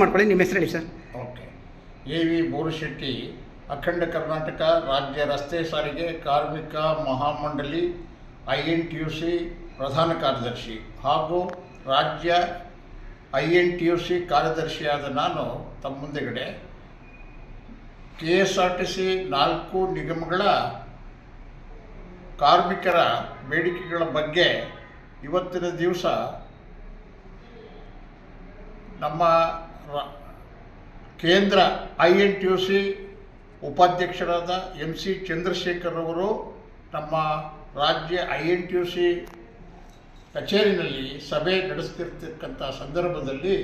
ಮಾಡ್ಕೊಳ್ಳಿ, ನಿಮ್ಮ ಹೆಸರು ಹೇಳಿ sir. Okay. A V Borushetty, ಅಖಂಡ ಕರ್ನಾಟಕ ರಾಜ್ಯ ರಸ್ತೆ ಸಾರಿಗೆ ಕಾರ್ಮಿಕ ಮಹಾಮಂಡಳಿ, I N T U C ಪ್ರಧಾನ ಕಾರ್ಯದರ್ಶಿ ಹಾಗೂ ರಾಜ್ಯ I N T U C ಕಾರ್ಯದರ್ಶಿಯಾದ ನಾನು ತಮ್ಮ ಮುಂದೆಗಡೆ K S R T C ನಾಲ್ಕು ನಿಗಮಗಳ ಕಾರ್ಮಿಕರ ಬೇಡಿಕೆಗಳ ಬಗ್ಗೆ ಇವತ್ತಿನ ದಿವಸ ನಮ್ಮ ಕೇಂದ್ರ I N T U C ಉಪಾಧ್ಯಕ್ಷರಾದ ಎಂ ಸಿ ಚಂದ್ರಶೇಖರ್ ಅವರು ನಮ್ಮ ರಾಜ್ಯ I N T U C ಕಚೇರಿನಲ್ಲಿ ಸಭೆ ನಡೆಸ್ತಿರ್ತಕ್ಕಂಥ ಸಂದರ್ಭದಲ್ಲಿ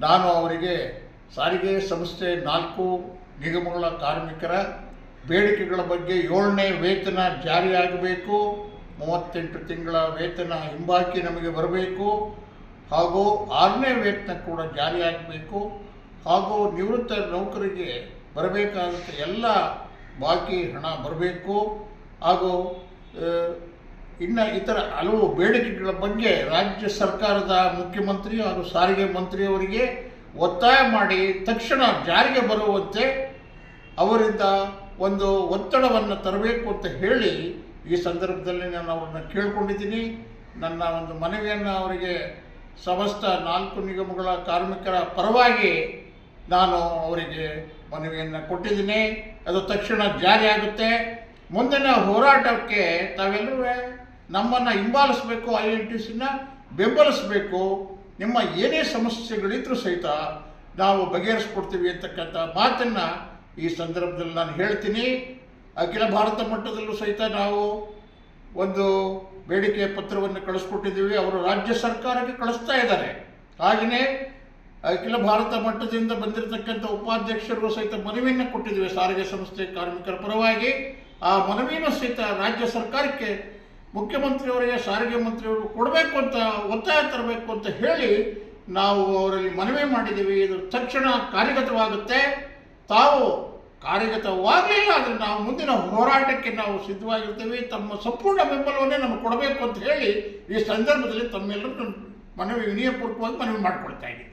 ನಾನು ಅವರಿಗೆ ಸಾರಿಗೆ ಸಂಸ್ಥೆ ನಾಲ್ಕು ನಿಗಮಗಳ ಕಾರ್ಮಿಕರ ಬೇಡಿಕೆಗಳ ಬಗ್ಗೆ ಏಳನೇ ವೇತನ ಜಾರಿಯಾಗಬೇಕು, ಮೂವತ್ತೆಂಟು ತಿಂಗಳ ವೇತನ ಹಿಂಬಾಕಿ ನಮಗೆ ಬರಬೇಕು ಹಾಗೂ ಆರನೇ ವೇತನ ಕೂಡ ಜಾರಿಯಾಗಬೇಕು ಹಾಗೂ ನಿವೃತ್ತ ನೌಕರಿಗೆ ಬರಬೇಕಾದಂಥ ಎಲ್ಲ ಬಾಕಿ ಹಣ ಬರಬೇಕು. ಹಾಗೂ ಇನ್ನು ಇತರ ಹಲವು ಬೇಡಿಕೆಗಳ ಬಗ್ಗೆ ರಾಜ್ಯ ಸರ್ಕಾರದ ಮುಖ್ಯಮಂತ್ರಿ ಹಾಗೂ ಸಾರಿಗೆ ಮಂತ್ರಿಯವರಿಗೆ ಒತ್ತಾಯ ಮಾಡಿ ತಕ್ಷಣ ಜಾರಿಗೆ ಬರುವಂತೆ ಅವರಿಂದ ಒಂದು ಒತ್ತಡವನ್ನು ತರಬೇಕು ಅಂತ ಹೇಳಿ ಈ ಸಂದರ್ಭದಲ್ಲಿ ನಾನು ಅವರನ್ನು ಕೇಳಿಕೊಂಡಿದ್ದೀನಿ. ನನ್ನ ಒಂದು ಮನವಿಯನ್ನು ಅವರಿಗೆ ಸಮಸ್ತ ನಾಲ್ಕು ನಿಗಮಗಳ ಕಾರ್ಮಿಕರ ಪರವಾಗಿ ನಾನು ಅವರಿಗೆ ಮನವಿಯನ್ನು ಕೊಟ್ಟಿದ್ದೀನಿ. ಅದು ತಕ್ಷಣ ಜಾರಿಯಾಗುತ್ತೆ ಮುಂದಿನ ಹೋರಾಟಕ್ಕೆ ತಾವೆಲ್ಲರೂ ನಮ್ಮನ್ನು ಹಿಂಬಾಲಿಸಬೇಕು, ಐ ಎನ್ ಟಿ ಸಿನ ಬೆಂಬಲಿಸಬೇಕು. ನಿಮ್ಮ ಏನೇ ಸಮಸ್ಯೆಗಳಿದ್ರೂ ಸಹಿತ ನಾವು ಬಗೆಹರಿಸ್ಕೊಡ್ತೀವಿ ಅಂತಕ್ಕಂಥ ಮಾತನ್ನು ಈ ಸಂದರ್ಭದಲ್ಲಿ ನಾನು ಹೇಳ್ತೀನಿ. ಅಖಿಲ ಭಾರತ ಮಟ್ಟದಲ್ಲೂ ಸಹಿತ ನಾವು ಒಂದು ಬೇಡಿಕೆ ಪತ್ರವನ್ನು ಕಳಿಸ್ಕೊಟ್ಟಿದ್ದೀವಿ. ಅವರು ರಾಜ್ಯ ಸರ್ಕಾರಕ್ಕೆ ಕಳಿಸ್ತಾ ಇದ್ದಾರೆ. ಹಾಗೆಯೇ, ಅಖಿಲ ಭಾರತ ಮಟ್ಟದಿಂದ ಬಂದಿರತಕ್ಕಂಥ ಉಪಾಧ್ಯಕ್ಷರು ಸಹಿತ ಮನವಿಯನ್ನು ಕೊಟ್ಟಿದ್ದೀವಿ ಸಾರಿಗೆ ಸಂಸ್ಥೆ ಕಾರ್ಮಿಕರ ಪರವಾಗಿ. ಆ ಮನವಿಯನ್ನು ಸಹಿತ ರಾಜ್ಯ ಸರ್ಕಾರಕ್ಕೆ ಮುಖ್ಯಮಂತ್ರಿಯವರಿಗೆ, ಸಾರಿಗೆ ಮಂತ್ರಿಯವರು ಕೊಡಬೇಕು ಅಂತ ಒತ್ತಾಯ ತರಬೇಕು ಅಂತ ಹೇಳಿ ನಾವು ಅವರಲ್ಲಿ ಮನವಿ ಮಾಡಿದ್ದೀವಿ. ಇದು ತಕ್ಷಣ ಕಾರ್ಯಗತವಾಗುತ್ತೆ. ತಾವು ಕಾರ್ಯಗತವಾಗಲಿಲ್ಲ, ಆದರೆ ನಾವು ಮುಂದಿನ ಹೋರಾಟಕ್ಕೆ ನಾವು ಸಿದ್ಧವಾಗಿರ್ತೇವೆ. ತಮ್ಮ ಸಂಪೂರ್ಣ ಬೆಂಬಲವನ್ನೇ ನಮಗೆ ಕೊಡಬೇಕು ಅಂತ ಹೇಳಿ ಈ ಸಂದರ್ಭದಲ್ಲಿ ತಮ್ಮೆಲ್ಲರೂ ಮನವಿ ವಿನಯಪೂರ್ವಕವಾಗಿ ಮನವಿ ಮಾಡಿಕೊಳ್ತಾ ಇದ್ದೀನಿ.